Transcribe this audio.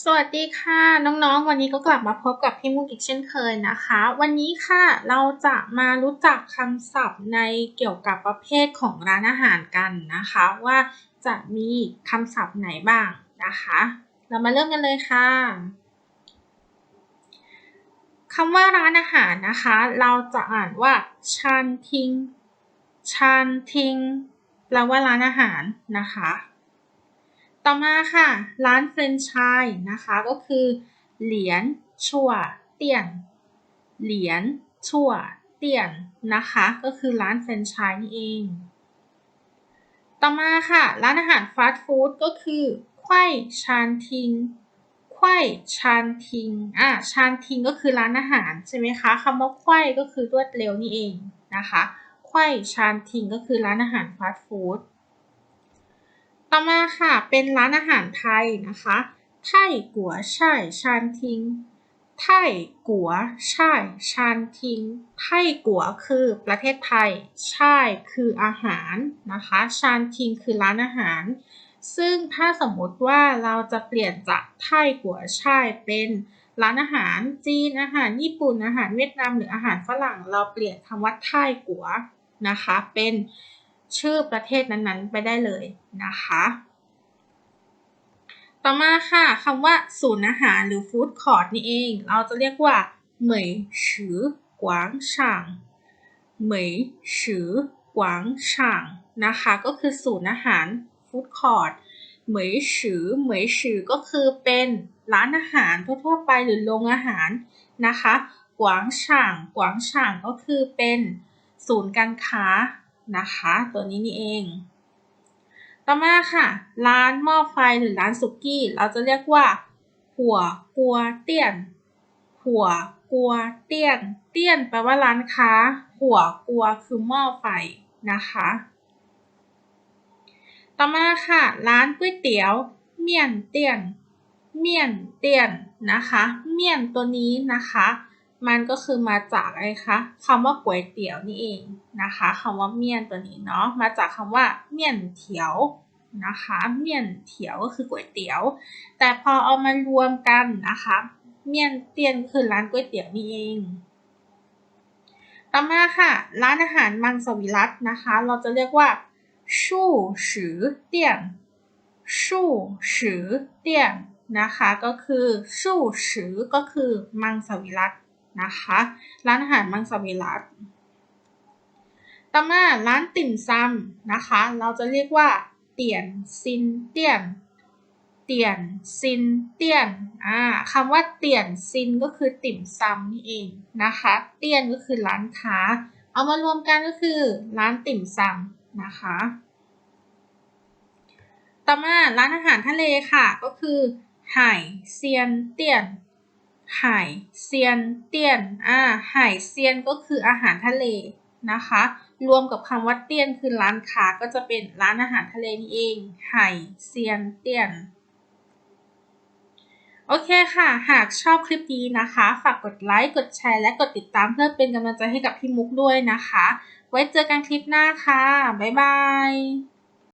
สวัสดีค่ะน้องๆ วันนี้ก็กลับมาพบกับพี่มุกอีกเช่นเคยนะคะ วันนี้ค่ะเราจะมารู้จักคำศัพท์ในเกี่ยวกับประเภทของร้านอาหารกันนะคะ ว่าจะมีคำศัพท์ไหนบ้างนะคะ เรามาเริ่มกันเลยค่ะคำว่าร้านอาหารนะคะ เราจะอ่านว่าชันทิงชันทิงแปลว่าร้านอาหารนะคะ ต่อมาค่ะ ร้านเฟรนช์ชายนะคะก็คือ เหรียญชั่วเตียน เหรียญชั่วเตียนนะคะ ก็คือร้านเฟรนช์ชายนี่เอง ต่อมาค่ะ ร้านอาหารฟาสต์ฟู้ดก็คือไข่ชานทิงไข่ชานทิงอะชานทิงก็คือร้านอาหารใช่ไหมคะคำว่าไข่ก็คือรวดเร็วนี่เองนะคะไข่ชานทิงก็คือร้านอาหารฟาสต์ฟู้ด ต่อมาค่ะเป็นร้านอาหารไทยนะคะไทยกัวใช่ชานทิงไทยกัวใช่ชานทิงไทยกัวคือประเทศไทยใช่คืออาหารนะคะชานทิงคือร้านอาหาร ซึ่งถ้าสมมติว่าเราจะเปลี่ยนจากไทยกัวใช่เป็นร้านอาหารจีนอาหารญี่ปุ่นอาหารเวียดนามหรืออาหารฝรั่ง เราเปลี่ยนคำว่าไทยกัวนะคะเป็น ชื่อประเทศนั้นๆ ไปได้เลยนะคะ ต่อมาค่ะคำว่าศูนย์อาหารหรือฟู้ดคอร์ทนี่เอง เราจะเรียกว่าเหมยฉือกวางช่างเหมยฉือกวางช่างนะคะ ก็คือศูนย์อาหารฟู้ดคอร์ทเหมยฉือเหมยฉือก็คือเป็นร้านอาหารทั่วๆไปหรือโรงอาหารนะคะ กวางช่างกวางช่างก็คือเป็นศูนย์การค้า นะคะ ตัวนี้นี่เอง ต่อมาค่ะ ร้านหม้อไฟหรือร้านสุกี้ เราจะเรียกว่าหัวกัวเตี้ยน หัวกัวเตี้ยน เตี้ยนแปลว่าร้านค้า หัวกัวคือหม้อไฟนะคะ ต่อมาค่ะ ร้านก๋วยเตี๋ยว เมี่ยนเตี้ยน เมี่ยนเตี้ยนนะคะ เมี่ยนตัวนี้นะคะ มันก็คือมาจากอะไรคะคำว่าก๋วยเตี๋ยวนี่เองนะคะคำว่าเมี่ยนตัวนี้เนาะมาจากคำว่าเมี่ยนเถียวนะคะเมี่ยนเถียวก็คือก๋วยเตี๋ยว แต่พอเอามารวมกันนะคะเมี่ยนเตียนคือร้านก๋วยเตี๋ยวนี่เอง ต่อมาค่ะ ร้านอาหารมังสวิรัตนะคะ เราจะเรียกว่าชู่สือเตียนชู่สือเตียนนะคะ ก็คือชู่สือก็คือมังสวิรัต นะคะ ร้านอาหารมังสวิรัตต่อมาร้านติ่มซำนะคะ เราจะเรียกว่า เตียนซินเตียน เตียนซินเตียนอ่าคำว่าเตียนซินก็คือติ่มซำนี่เองนะคะ เตียนก็คือร้านค้า เอามารวมกันก็คือ ร้านติ่มซำนะคะ ต่อมาร้านอาหารทะเลค่ะก็คือไห่เซียนเตียน หายเซียนเตี้ยน อ่าหายเซียนก็คืออาหารทะเลนะคะ รวมกับคำว่าเตี้ยนคือร้านค้าก็จะเป็นร้านอาหารทะเลนี่เองหายเซียนเตี้ยน โอเคค่ะ หากชอบคลิปนี้นะคะ ฝากกดไลค์ กดแชร์ และกดติดตามเพื่อเป็นกำลังใจให้กับพี่มุกด้วยนะคะ ไว้เจอกันคลิปหน้าค่ะ บ๊ายบาย